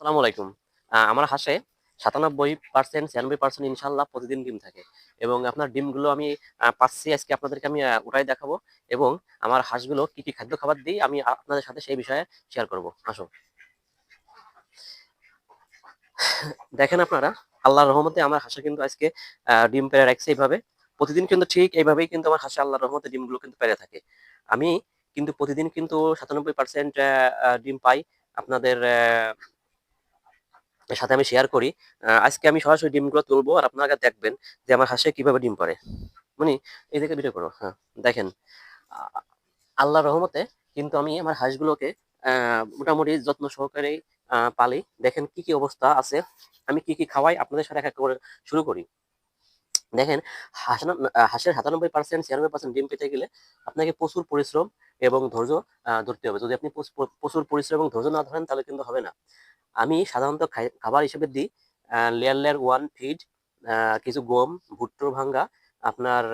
আসসালামু আলাইকুম। আমার হাঁসে সাতানব্বই পার্সেন্ট ছিয়ানব্বই পার্সেন্ট ইনশাল্লাহ প্রতিদিন ডিম থাকে এবং আপনার ডিমগুলো আমি পাচ্ছি আজকে আপনাদেরকে আমি ওটাই দেখাবো এবং আমার হাঁসগুলো কি কি খাদ্য খাবার দিই আমি আপনাদের সাথে সেই বিষয়ে শেয়ার করব। আসো। দেখেন আপনারা, আল্লাহর রহমতে আমার হাঁসে কিন্তু আজকে ডিম পেরে রাখছে এইভাবে। প্রতিদিন কিন্তু ঠিক এইভাবেই কিন্তু আমার হাঁসে আল্লাহর রহমতে ডিমগুলো কিন্তু পেরে থাকে। আমি কিন্তু প্রতিদিন কিন্তু সাতানব্বই পার্সেন্ট ডিম পাই আপনাদের সাথে আমি শেয়ার করি। আজকে আমি সরাসরি ডিমগুলো তুলবো আর আপনারা দেখবেন যে আমার হাঁসে কীভাবে ডিম পারে মানে এই থেকে ভিডিও করো। হ্যাঁ দেখেন আহ, আল্লাহর রহমতে কিন্তু আমি আমার হাঁসগুলোকে মোটামুটি যত্ন সহকারে পালি। দেখেন কি কি অবস্থা আছে। আমি কি কি খাওয়াই আপনাদের সাথে এক এক করে শুরু করি। দেখেন হাঁস হাঁসের সাতানব্বই পার্সেন্ট ছিয়ানব্বই পার্সেন্ট ডিম পেতে গেলে আপনাকে প্রচুর পরিশ্রম এবং ধৈর্য ধরতে হবে। যদি আপনি প্রচুর পরিশ্রম এবং ধৈর্য না ধরেন তাহলে কিন্তু হবে না। আমি সাধারণত খাবার হিসেবে দিই লেয়ার লেয়ার ওয়ান ফিড কিছু গম ভুট্টোর ভাঙ্গা, আপনার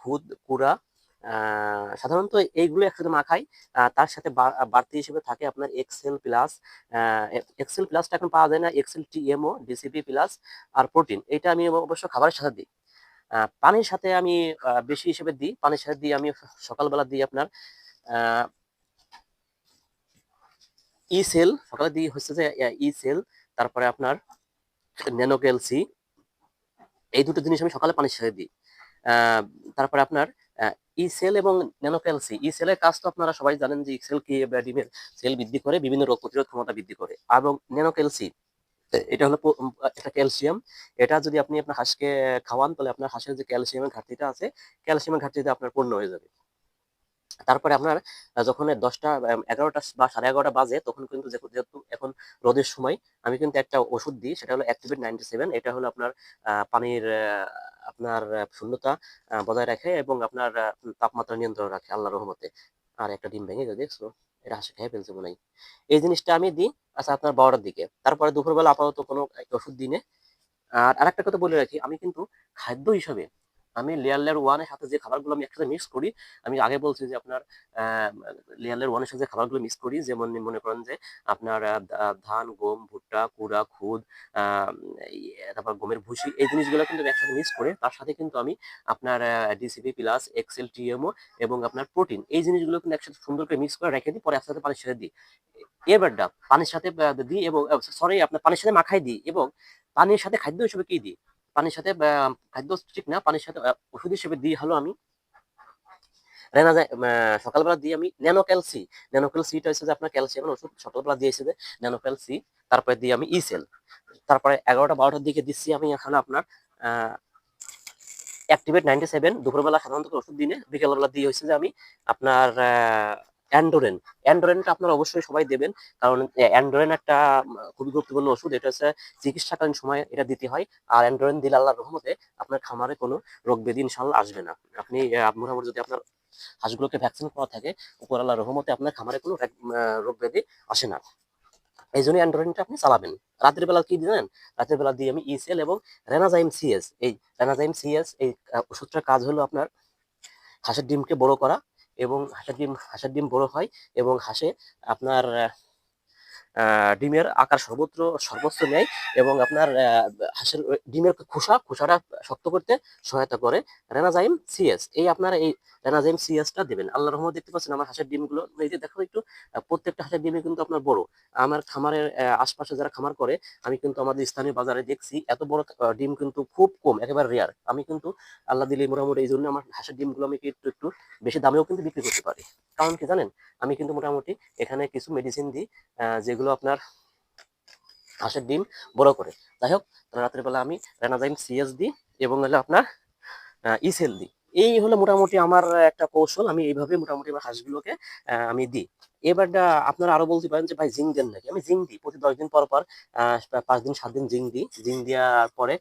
খুদ, কুড়া সাধারণত এইগুলো একসাথে মাখাই তার সাথে বাড়তি হিসেবে থাকে আপনার এক্সেল প্লাস এক্সেল প্লাসটা এখন পাওয়া যায় না এক্সেল টিএমও ডিসিপি প্লাস আর প্রোটিন এটা আমি অবশ্য খাবারের সাথে দিই। পানির সাথে আমি বেশি হিসেবে দিই, পানির সাথে দিই, আমি সকালবেলা দিই আপনার ই সেল সকালে দিই হচ্ছে যে ই সেল তারপরে আপনার ন্যানোক্যালসি এই দুটো জিনিস আমি সকালে পানির সাথে দিই। তারপরে আপনার ই সেল এবং ন্যানোক্যালসি ই সেলের কাজ তো আপনারা সবাই জানেন যে সেল কি ডিমের সেল বৃদ্ধি করে, বিভিন্ন রোগ প্রতিরোধ ক্ষমতা বৃদ্ধি করে। এবং ন্যানোক্যালসি এটা হলো একটা ক্যালসিয়াম এটা যদি আপনি আপনার হাঁসকে খাওয়ান, তাহলে আপনার হাঁসের যে ক্যালসিয়ামের ঘাটতিটা আছে ক্যালসিয়ামের ঘাটতিটা আপনার পূর্ণ হয়ে যাবে। তারপরে আপনার যখন দশটা এগারোটা বা সাড়ে এগারোটা বাজে, তখন কিন্তু যেহেতু এখন রোদের সময়, আমি কিন্তু একটা ওষুধ দিই, সেটা হলো অ্যাক্টিভেট নাইনটি সেভেন এটা হলো আপনার পানির আপনার শূন্যতা বজায় রাখে এবং আপনার তাপমাত্রা নিয়ন্ত্রণ রাখে আল্লাহ রহমতে। আর একটা ডিম ভেঙে গেছে, দেখছ? এটা হাসি খেয়ে ফেলছে মনে এই জিনিসটা আমি দিই আচ্ছা আপনার বারোটার দিকে। তারপরে দুপুরবেলা আপাতত কোনো ওষুধ দিনে আর আরেকটা কথা বলে রাখি, আমি কিন্তু খাদ্য হিসাবে আমি লেয়ার লেয়ার ওয়ানের সাথে যে খাবারগুলো আমি একসাথে মিক্স করি, আমি আগে বলছি যে আপনার লেয়ার লেয়ার সাথে যে খাবারগুলো মিক্স করি, যেমন মনে করেন যে আপনার ধান, গম, ভুট্টা, কুড়া, খুদ তারপর গমের ভুসি, এই জিনিসগুলো কিন্তু একসাথে মিক্স করে, তার সাথে কিন্তু আমি আপনার ডিসিপি প্লাস এক্সেল টিএমও এবং আপনার প্রোটিন এই জিনিসগুলো কিন্তু একসাথে সুন্দর করে মিক্স করে রেখে দিই, পরে একসাথে পানির সাথে দিই। এবারটা পানির সাথে দিই এবং সরি আপনার পানির সাথে মাখাই দিই এবং পানির সাথে খাদ্য হিসেবে কি দিই? পানির সাথে খাদ্য ঠিক না, পানির সাথে ওষুধ হিসেবে দিই হলো আমি। রেনা যায় সকালবেলা দিই আমি ন্যানো ক্যালসি ন্যানো হচ্ছে যে আপনার ক্যালসিয়ামের ওষুধ সকালবেলা দিয়েছে যে ন্যানো ক্যালসি তারপরে দিই আমি ইসেল। তারপরে এগারোটা বারোটার দিকে দিচ্ছি আমি এখানে আপনার অ্যাক্টিভেট নাইনটি সেভেন। দুপুরবেলা সাধারণত ওষুধ দিনে বিকেলবেলা দিয়ে হচ্ছে যে আমি আপনার অ্যান্ডোরেন অ্যান্ডোরেনটা আপনারা অবশ্যই সবাই দেবেন, কারণ অ্যান্ডোরেন একটা খুবই গুরুত্বপূর্ণ ওষুধ। এটা হচ্ছে চিকিৎসাকালীন সময় এটা দিতে হয়। আর অ্যান্ডোরেন দিলে আল্লাহর রহমতে আপনার খামারে কোনো রোগ ব্যাধি ইনশাল্লাহ আসবে না। আপনি মোটামুটি যদি আপনার হাঁসগুলোকে ভ্যাকসিন করা থাকে, উপর আল্লাহর রহমতে আপনার খামারে কোনো রোগ- ব্যাধি আসে না। এই জন্য অ্যান্ড্রয়েডটা আপনি চালাবেন। রাতের বেলা কি দিলেন? রাতের বেলা দিয়ে আমি ইসেল এবং রেনাজাইম সিএস এই রেনাজাইম সিএস এই ওষুধটার কাজ হলো আপনার হাঁসের ডিমকে বড় করা এবং হাঁসের ডিম হাঁসের ডিম বড় হয় এবং হাঁসে আপনার ডিমের আকার সর্বত্র, সর্বোচ্চ নেয় এবং আপনার হাঁসের ডিমের খোসা, খোসাটা শক্ত করতে সহায়তা করে। রেনাজাইম সিএস এই আপনার এই রেনাজাইম সিএসটা দেবেন। আল্লাহ রহমত দেখতে পাচ্ছেন আমার হাঁসের ডিমগুলো, এই যে দেখো একটু প্রত্যেকটা হাঁসের ডিমে কিন্তু আপনার বড়। আমার খামারের আশপাশে যারা খামার করে, আমি কিন্তু আমাদের স্থানীয় বাজারে দেখছি, এত বড় ডিম কিন্তু খুব কম, একেবারে রেয়ার আমি কিন্তু আল্লাহ দিলে মোটামুটি এই জন্য আমার হাঁসের ডিমগুলো আমি একটু একটু বেশি দামেও কিন্তু বিক্রি করতে পারি। কারণ কি জানেন? আমি কিন্তু মোটামুটি এখানে কিছু মেডিসিন দিই যেগুলো আপনার হাঁসের ডিম বড় করে। যাই হোক রাত্রেবেলা আমি রেনাজাইম সিএস দিই এবং হলো আপনার ইসেল দিই। এই হলো মোটামুটি আমার একটা কৌশল। আমি এইভাবে মোটামুটি আমার হাঁসগুলোকে আমি দিই। এবারটা আপনারা আরও বলতে পারেন যে, ভাই, জিঙ্ক দেন নাকি? আমি জিঙ্ক দিই। প্রতি দশ দিন পর পর পাঁচ দিন, সাত দিন জিঙ্ক দিই। জিঙ্ক দেওয়ার পরে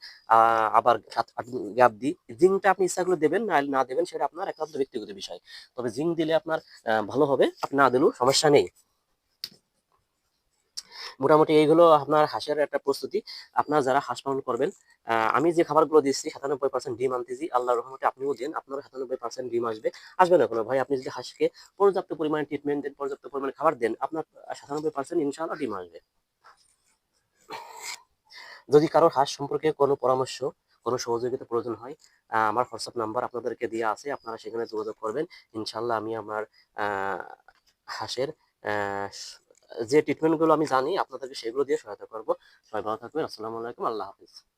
আবার সাত, আট দিন গ্যাপ দিই। জিঙ্কটা আপনি ইচ্ছা করলে দেবেন, না না দেবেন, সেটা আপনার একান্ত ব্যক্তিগত বিষয়। তবে জিঙ্ক দিলে আপনার ভালো হবে। আপনি না দিলেও সমস্যা নেই। মোটামুটি এইগুলো আপনার হাঁসের একটা প্রস্তুতি। আপনার যারা হাঁস পালন করবেন আমি যে খাবারগুলো দিচ্ছি সাতানব্বই পার্সেন্ট ডিম আনতেছি আল্লাহ রহমতে আপনিও দেন আপনার সাতানব্বই পার্সেন্ট ডিম আসবে। আসবে না কোনো? ভাই, আপনি যদি হাঁসকে পর্যাপ্ত পরিমাণে ট্রিটমেন্ট দেন, পর্যাপ্ত পরিমাণে খাবার দেন, আপনার সাতানব্বই পার্সেন্ট ইনশাআল্লাহ ডিম আসবে। যদি কারোর হাঁস সম্পর্কে কোনো পরামর্শ, কোনো সহযোগিতা প্রয়োজন হয় আমার হোয়াটসঅ্যাপ নাম্বার আপনাদেরকে দেওয়া আছে, আপনারা সেখানে যোগাযোগ করবেন। ইনশাল্লাহ আমি আমার হাঁসের যে ট্রিটমেন্টগুলো আমি জানি, আপনাদেরকে সেগুলো দিয়ে সহায়তা করব। সবাই ভালো থাকবেন, আসসালামু আলাইকুম, আল্লাহ হাফিজ।